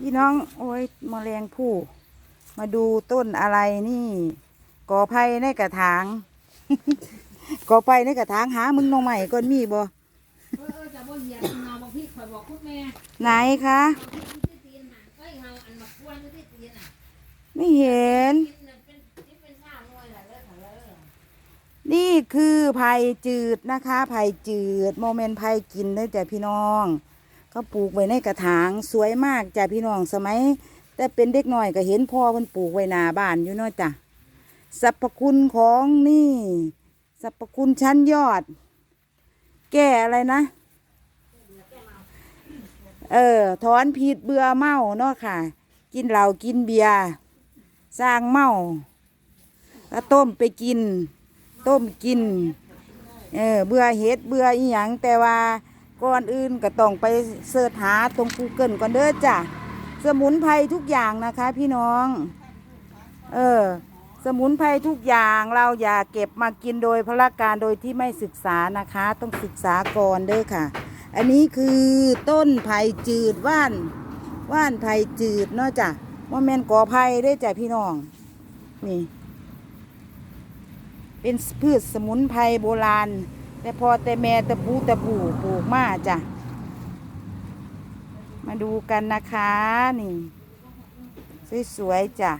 พี่น้องโอ้ยมแมลงผู้ มาดูต้นอะไรนี่กอไผ่ในกระถางกอไผ่ในกระถางหามึงน้องใหม่ก่อนมีบ่เออจะบ่เยียบเงาบางพี่คอยบอกคุณแม่ไหนคะไม่เห็น นี่คือไผ่จืดนะคะไผ่จืด โมเมนต์ไผ่กินเด้อจ้ะพี่น้อง เขาปลูกไว้ในกระถางสวยมากจ้ะพี่น้องสมัย แต่เป็นเด็กน้อยก็เห็นพ่อมันปลูกไว้หน้าบ้านอยู่เนาะจ้ะสรรพคุณของนี่สรรพคุณชั้นยอด แก้อะไรนะ เออถอนผิดเบื่อเมาเนาะค่ะ กินเหล้ากินเบียร์สร้างเมาก็ต้มไปกิน ต้มกิน เออเบื่อเห็ดเบื่ออีหยังแต่ว่า ก่อนอื่นก็ต้องไปเสิร์ชหาตรง Google ก่อนเด้อจ้ะสมุนไพรทุกอย่างนะคะ พี่น้อง เออ สมุนไพรทุกอย่างเราอย่าเก็บมากินโดยพละการโดยที่ไม่ศึกษานะคะ ต้องศึกษาก่อนเด้อค่ะ อันนี้คือต้นไผ่จืดว่านว่านไผ่จืดเนาะจ้ะว่าแมนกอไผ่ได้จ้ะพี่น้อง นี่ เป็นพืชสมุนไพรโบราณ แต่พอแต่แม่แต่ปูแต่ปูปลูกมาจ้ะ มาดูกันนะคะ นี่ สวยๆจ้ะ